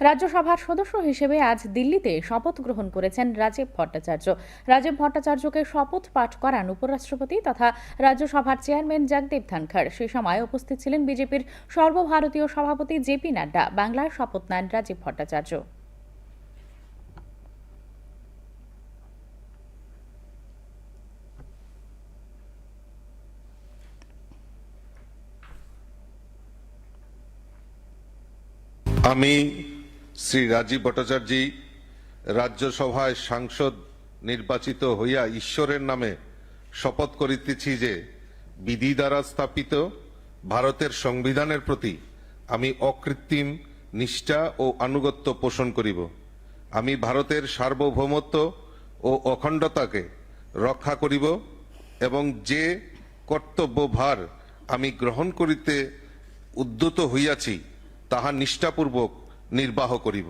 রাজ্যসভার সদস্য হিসেবে আজ দিল্লিতে শপথ গ্রহণ করেছেন রাজীব ভট্টাচার্য। রাজীব ভট্টাচার্যকে শপথ পাঠ করান উপরাষ্ট্রপতি তথা রাজ্যসভার চেয়ারম্যান জগদীপ ধনখড়। সে সময় উপস্থিত ছিলেন বিজেপির সর্বভারতীয় সভাপতি জেপি নাড্ডা। বাংলার শপথ নেন রাজীব ভট্টাচার্য। আমি শ্রী রাজীব ভট্টাচার্যী রাজ্যসভায় সাংসদ নির্বাচিত হইয়া ঈশ্বরের নামে শপথ করিতেছি যে বিধি দ্বারা স্থাপিত ভারতের সংবিধানের প্রতি আমি অকৃত্রিম নিষ্ঠা ও আনুগত্য পোষণ করিব। আমি ভারতের সার্বভৌমত্ব ও অখণ্ডতাকে রক্ষা করিব এবং যে কর্তব্যভার আমি গ্রহণ করিতে উদ্যত হইয়াছি, তাহা নিষ্ঠাপূর্বক নির্বাহ করিব।